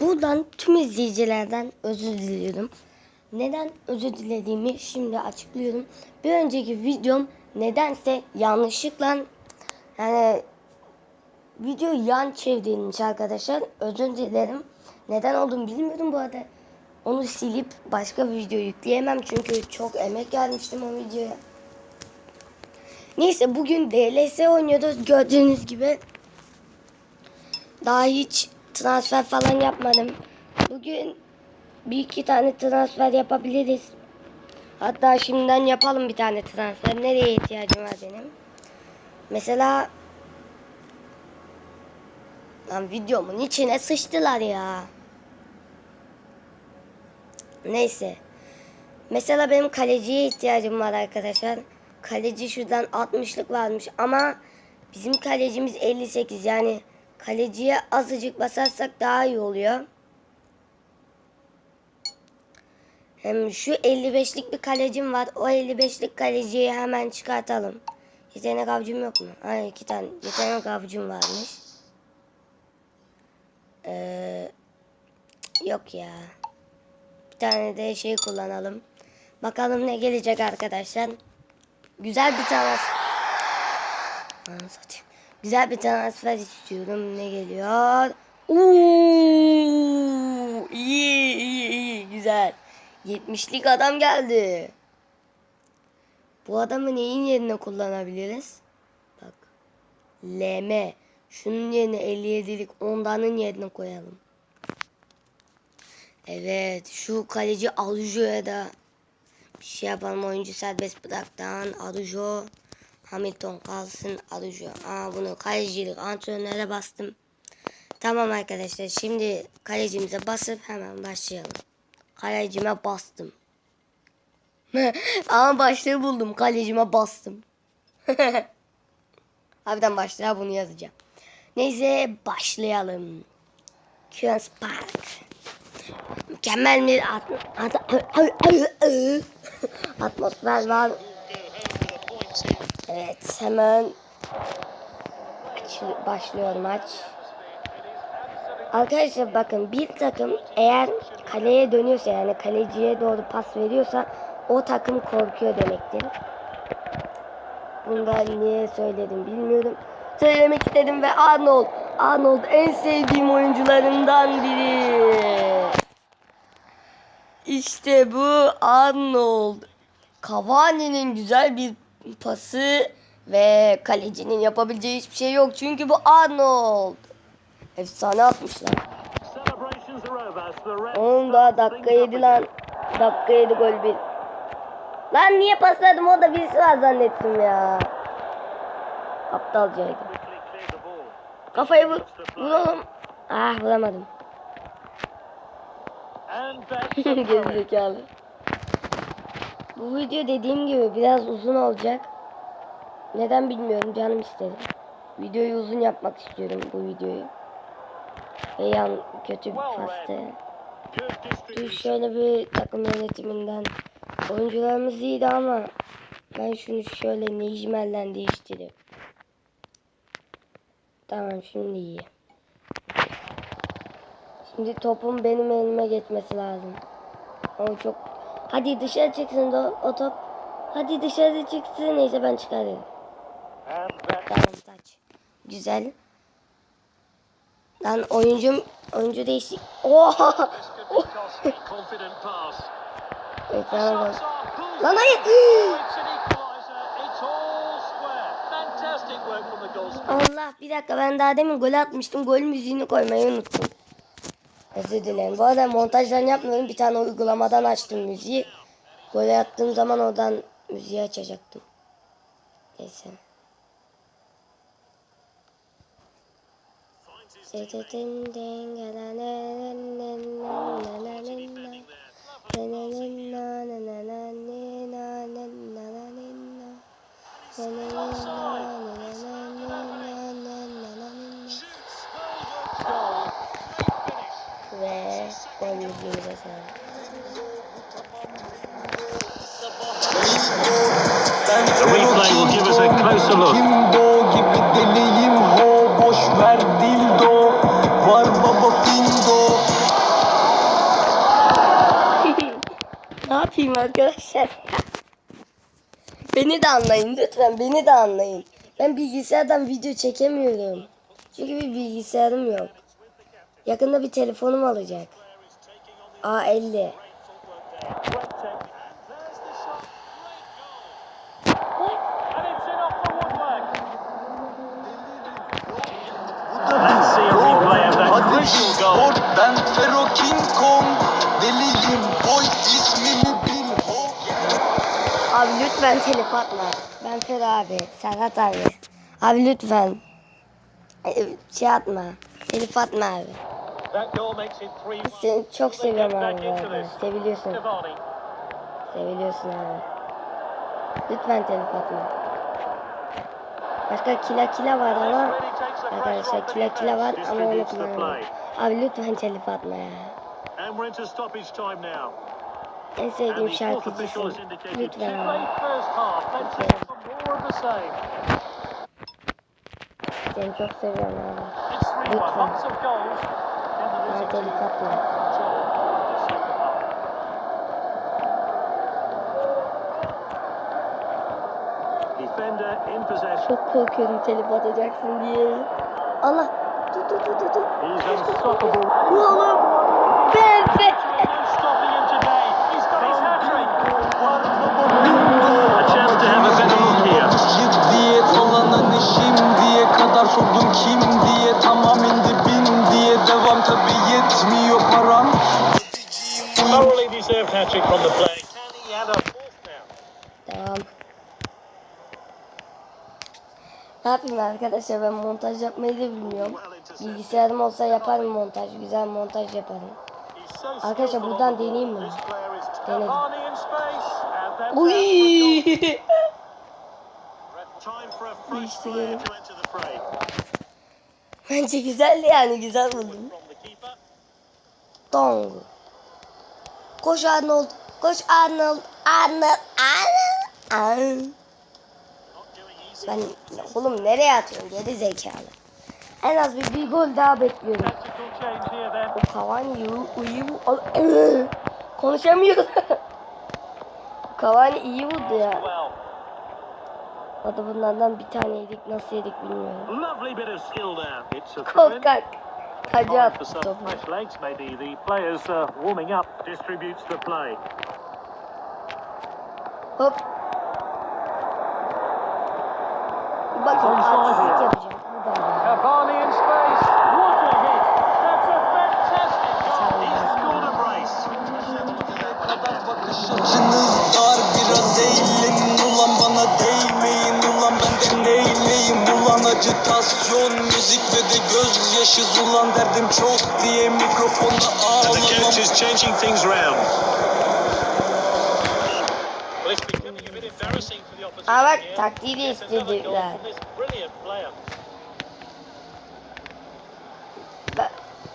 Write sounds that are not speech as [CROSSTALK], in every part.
Buradan tüm izleyicilerden özür diliyorum. Neden özür dilediğimi şimdi açıklıyorum. Bir önceki videom nedense yanlışlıkla yani video yan çevirdiğiniz arkadaşlar özür dilerim. Neden olduğunu bilmiyorum bu arada. Onu silip başka bir video yükleyemem çünkü çok emek vermiştim o videoya. Neyse bugün DLS oynuyoruz gördüğünüz gibi. Daha hiç transfer falan yapmadım. Bugün bir iki tane transfer yapabiliriz. Hatta şimdiden yapalım bir tane transfer. Nereye ihtiyacım var benim? Mesela Lan videomun içine sıçtılar ya. Neyse. Mesela benim kaleciye ihtiyacım var arkadaşlar. Kaleci şuradan 60'lık varmış ama bizim kalecimiz 58 yani kaleciye azıcık basarsak daha iyi oluyor. Hem şu 55'lik bir kalecim var. O 55'lik kaleciyi hemen çıkartalım. Yetenek avcım yok mu? Ay iki tane yetenek avcım varmış. Ee, yok ya. Bir tane de şey kullanalım. Bakalım ne gelecek arkadaşlar. Güzel bir transfer. Anasını satayım. Güzel bir transfer istiyorum. Ne geliyor? Uuu, iyi iyi iyi güzel. 70'lik adam geldi. Bu adamı neyin yerine kullanabiliriz? Bak. LM. Şunun yerine 57'lik ondanın yerine koyalım. Evet. Şu kaleci Alujo'ya da bir şey yapalım. Oyuncu serbest bıraktan Alujo. Hamilton kalsın Alujo. Aa bunu kalecilik antrenöre bastım. Tamam arkadaşlar. Şimdi kalecimize basıp hemen başlayalım. Kalecime bastım. [LAUGHS] Ama başlığı buldum. Kalecime bastım. [LAUGHS] Harbiden başlığa bunu yazacağım. Neyse başlayalım. Queen's Park. Mükemmel bir at at [LAUGHS] atmosfer var. Evet hemen başlıyor maç. Arkadaşlar bakın bir takım eğer kaleye dönüyorsa yani kaleciye doğru pas veriyorsa o takım korkuyor demektir. Bunu da niye söyledim bilmiyorum. Söylemek istedim ve Arnold. Arnold en sevdiğim oyuncularından biri. İşte bu Arnold. Cavani'nin güzel bir pası ve kalecinin yapabileceği hiçbir şey yok. Çünkü bu Arnold. Efsane atmışlar. Onun da dakika 7 lan. Dakika 7 gol bir. Lan niye pasladım o da birisi var zannettim ya. Aptalcaydı. Kafayı vur. Vur oğlum. Ah vuramadım. [LAUGHS] Gerizekalı. Bu video dediğim gibi biraz uzun olacak. Neden bilmiyorum canım istedi. Videoyu uzun yapmak istiyorum bu videoyu. Ve yan kötü bir pastı. Dur şöyle bir takım yönetiminden. Oyuncularımız iyiydi ama ben şunu şöyle Necmel'den değiştireyim. Tamam şimdi iyi. Şimdi topun benim elime geçmesi lazım. O çok... Hadi dışarı çıksın da o top. Hadi dışarı çıksın. Neyse ben çıkarıyorum. Tamam taç. Güzel. Lan oyuncum oyuncu değişik. Oha! [LAUGHS] Ekrana bak. Lan hayır. [LAUGHS] Allah bir dakika ben daha demin gol atmıştım. Gol müziğini koymayı unuttum. Özür dilerim. Bu arada montajdan yapmıyorum. Bir tane uygulamadan açtım müziği. Gol attığım zaman oradan müziği açacaktım. Neyse. Ve arkadaşlar. The replay will give us a closer look. Kimdo gibi deliyim ho boş ver dildo var baba findo. ne yapayım arkadaşlar? beni de anlayın lütfen beni de anlayın. Ben bilgisayardan video çekemiyorum. Çünkü bir bilgisayarım yok. Yakında bir telefonum alacak. A50. Let's see a replay of that Hadi crucial goal. spor ben Fero King Kong Deliyim boy ismimi bil Abi lütfen telif atma. Ben Fer abi. Serhat abi. Abi lütfen. Şey atma. Telif atma abi. That goal makes it 3-1. Seni çok seviyorum abi. this. Seviliyorsun. Seviliyorsun abi. Lütfen telif atma. Başka kila kila var ama arkadaşlar kila kila var ama onu kullanamıyorum. Abi lütfen telif atma ya. En sevdiğim şarkıcısın. Lütfen abi. Seni çok seviyorum abi. It's 3-1. Lütfen. Bana telif possession. Çok korkuyorum telif atacaksın diye. Allah. Dur dur dur dur. dur. Oğlum. Perfect. Şimdiye kadar sordum kim diye Tamam indi bin diye devam tabi yetmiyor param Thoroughly deserved hat-trick from the play. Can he add a fourth now? Devam. Ne yapayım arkadaşlar ben montaj yapmayı da bilmiyorum. Bilgisayarım olsa yaparım montaj. Güzel montaj yaparım. Arkadaşlar buradan deneyeyim mi? Denedim. Uy. [LAUGHS] Time for a fresh İşte. Bence güzeldi yani güzel buldum. Dong. Koş Arnold. Koş Arnold. Arnold. Arnold. Arnold. Ben oğlum nereye atıyorum geri zekalı. En az bir, bir gol daha bekliyorum. O Cavani uyu uyu konuşamıyor. [LAUGHS] Cavani iyi vurdu ya. Da bunlardan bir tane yedik nasıl yedik bilmiyorum. Korkak. Tacı Time for attı some topu. fresh legs, maybe. The players warming up. Distributes the play. Hop. Bakın artistlik yapacağım. Bu da olacak. Cavani in space. What a hit! That's a fantastic goal. He's scored a brace. Dar biraz eğlenin Ulan bana değmeyin Ulan benden neyleyim Ulan acıtasyon müzik ve de gözyaşı Ulan derdim çok diye mikrofonda And the coach ağlamam is changing things round. Aa bak taktiği değiştirdiler.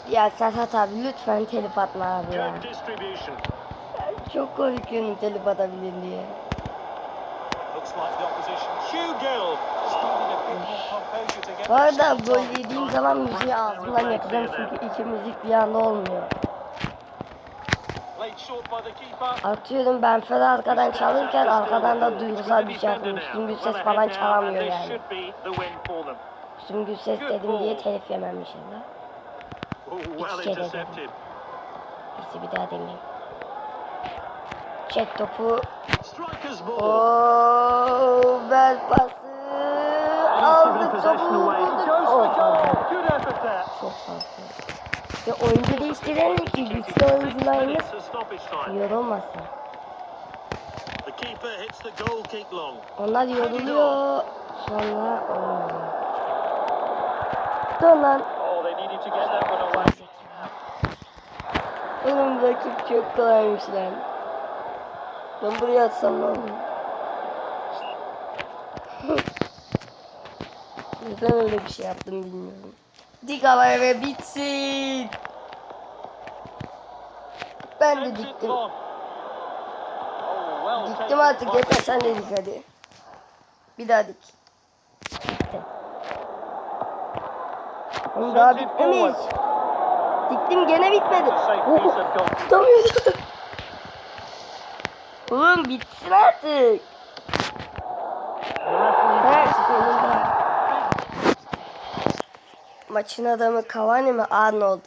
Ya Serhat abi lütfen telif atma abi ya. Çok korkuyorum telif atabilir diye. Looks like the opposition. Hugh Gill Bu arada gol yediğim zaman müziği ağzımdan yapacağım çünkü iki müzik bir anda olmuyor. Atıyorum ben Ferah arkadan çalırken arkadan da duygusal bir şey yapıyorum. Üstün Gülses falan çalamıyor yani. Üstün Gülses dedim diye telif yememiş ya. Well İki kere dedim. Neyse bir daha deneyeyim. Çek topu. Striker's ball. Oo, ver pası. Goes for goal. fazla. Good effort there. Çok fazla. Ya oyuncu değiştirelim ki güçlü oyuncularımız yorulmasın. Onlar yoruluyor. Sonra olmuyor. Dön lan. Oh, away. Oğlum rakip çok kolaymış lan. Ben buraya atsam ne olur? Neden öyle bir şey yaptım bilmiyorum. Dik havaya ve bitsin. Ben de diktim. Diktim artık yeter sen de dik hadi. Bir daha dik. Diktim. Daha Sends it bitmemiş. Diktim gene bitmedi. Tutamıyordum. Oğlum bitsin artık. Her sonunda. Maçın adamı Cavani mi Arnold?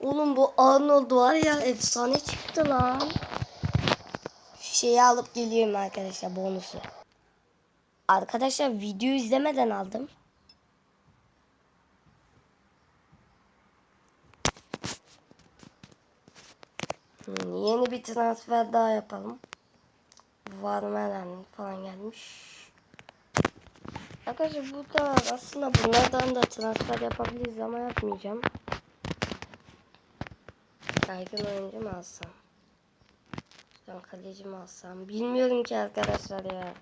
Oğlum bu Arnold var ya efsane çıktı lan. Şu şeyi alıp geliyorum arkadaşlar bonusu. Arkadaşlar video izlemeden aldım. Hmm, yeni bir transfer daha yapalım. Varmelen falan gelmiş. Arkadaşlar bu da aslında bunlardan da transfer yapabiliriz ama yapmayacağım. Baygın oyuncu mu alsam? Ben kaleci mi alsam? Bilmiyorum ki arkadaşlar ya.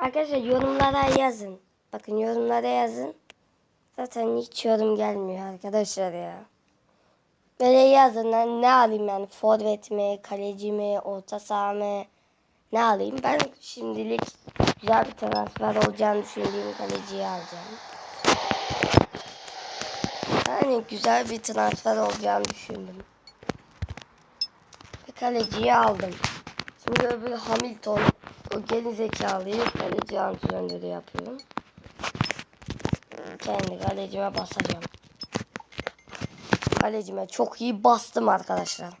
Arkadaşlar yorumlara yazın. Bakın yorumlara yazın. Zaten hiç yorum gelmiyor arkadaşlar ya. Böyle yazın lan ne alayım yani forvet mi, kaleci mi, orta saha mı ne alayım? Ben şimdilik güzel bir transfer olacağını düşündüğüm kaleciyi alacağım. Yani güzel bir transfer olacağını düşündüm. Ve kaleciyi aldım. Şimdi öbür Hamilton o geri zekalıyı kaleci antrenörü yapıyorum. Kendi kalecime basacağım. Kalecime çok iyi bastım arkadaşlar.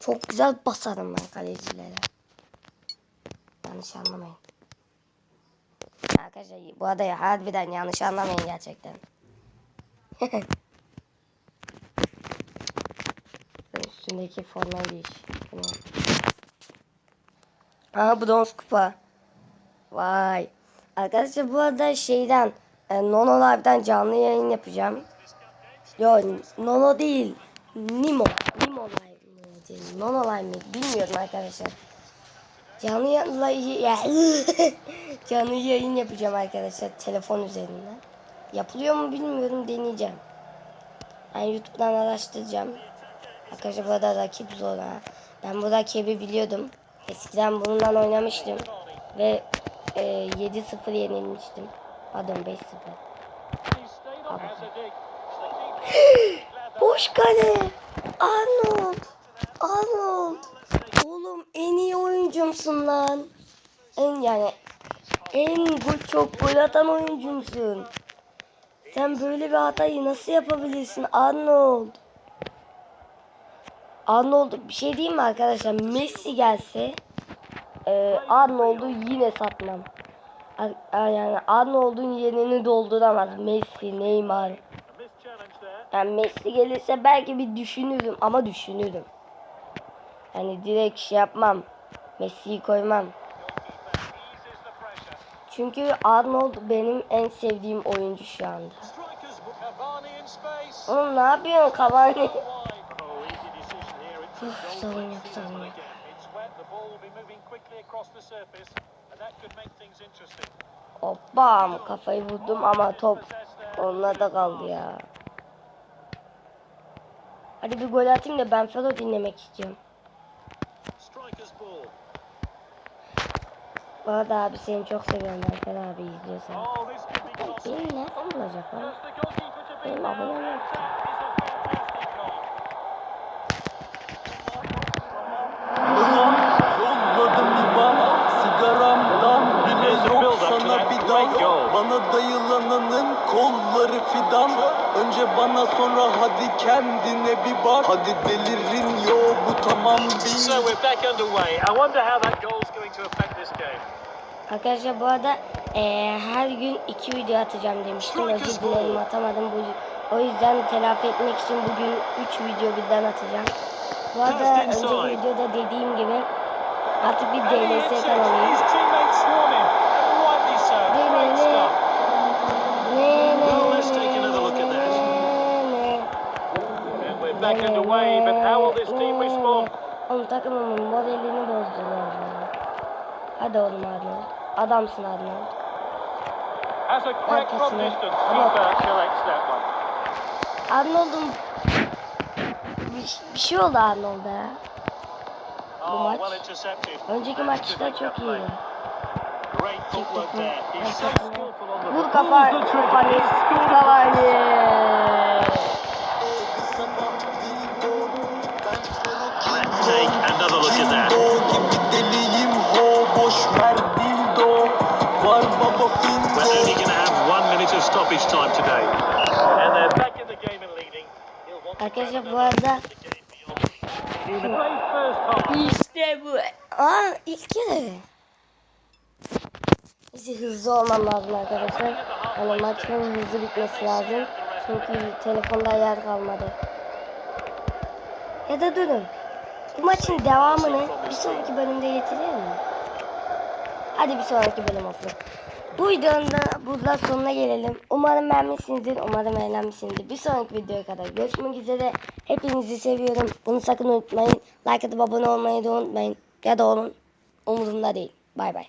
Çok güzel basarım ben kalecilere. Yanlış anlamayın. Arkadaşlar bu arada ya harbiden yanlış anlamayın gerçekten. [LAUGHS] Üstündeki formayı değiş. Tamam. Aha bronz kupa. Vay. Arkadaşlar bu arada şeyden e, Nono Live'den canlı yayın yapacağım. Yo Nono değil. Nimo. Nimo Live mi. Nono Live mi? Bilmiyorum arkadaşlar. Canlı yayın ya, [LAUGHS] canlı yayın yapacağım arkadaşlar telefon üzerinden. Yapılıyor mu bilmiyorum deneyeceğim. Ben YouTube'dan araştıracağım. Arkadaşlar bu arada rakip zor ha. Ben bu rakibi biliyordum. Eskiden bundan oynamıştım. Ve e, 7-0 yenilmiştim. Pardon 5-0. He's stayed on, has a dig. Boş kale. Arnold. Arnold. Oğlum en iyi oyuncumsun lan. En yani en gol çok gol atan oyuncumsun. Sen böyle bir hatayı nasıl yapabilirsin Arnold? Arnold bir şey diyeyim mi arkadaşlar? Messi gelse e, Arnold'u yine satmam. Yani Arnold'un yerini dolduramaz. Messi, Neymar. Yani Messi gelirse belki bir düşünürüm ama düşünürüm. Yani direkt şey yapmam. Messi'yi koymam. Çünkü Arnold benim en sevdiğim oyuncu şu anda. Oğlum ne yapıyorsun Cavani? Savun in savun interesting. Hoppam kafayı vurdum ama top onlarda kaldı ya. Hadi bir gol atayım da ben Felo dinlemek istiyorum. Bu arada abi seni çok seviyorum Felo abi izliyorsan. Oh, this could be costly. Beni nereden bulacak lan? Benim abonem yok. Goal. Bana dayılananın kolları fidan Önce bana sonra hadi kendine bir bak Hadi delirin yo bu tamam So değil we're back underway. I wonder how that goal's going to affect this game. Arkadaşlar bu arada eee, her gün iki video atacağım demiştim. Özür dilerim atamadım. Bu, o yüzden telafi etmek için bugün üç video birden atacağım. Bu arada önceki videoda dediğim gibi artık bir it. kanalıyım. His teammates swarm him. And rightly so. Great DLS. stuff. Ne ne Well, let's ne take ne another look at ne that. ne Back underway, but how will this team respond? Oğlum takımımın moralini bozdular ya. Hadi oğlum Arnold. Adamsın Arnold. Has a crack from distance. Keeper collects that one. Arnold'un bir, bir şey oldu Arnold'a ya. Bu Oh, maç. Önceki maçta çok iyiydi. Great footwork there. He's so Arkasına take another look at that. We're only going to have one minute of stoppage time today. And they're back in the game and leading. Arkadaşlar bu arada işte bu. Aa ilk kere. İşte hızlı olmam lazım arkadaşlar. Yani maçın hızlı bitmesi lazım. Çünkü telefonda yer kalmadı. Ya da durun. Bu maçın devamını bir sonraki bölümde getirelim mi? Hadi bir sonraki bölüm olsun. Bu videonun da burada sonuna gelelim. Umarım beğenmişsinizdir. Umarım eğlenmişsinizdir. Bir sonraki videoya kadar görüşmek üzere. Hepinizi seviyorum. Bunu sakın unutmayın. Like atıp abone olmayı da unutmayın. Ya da olun. Umurumda değil. Bay bay.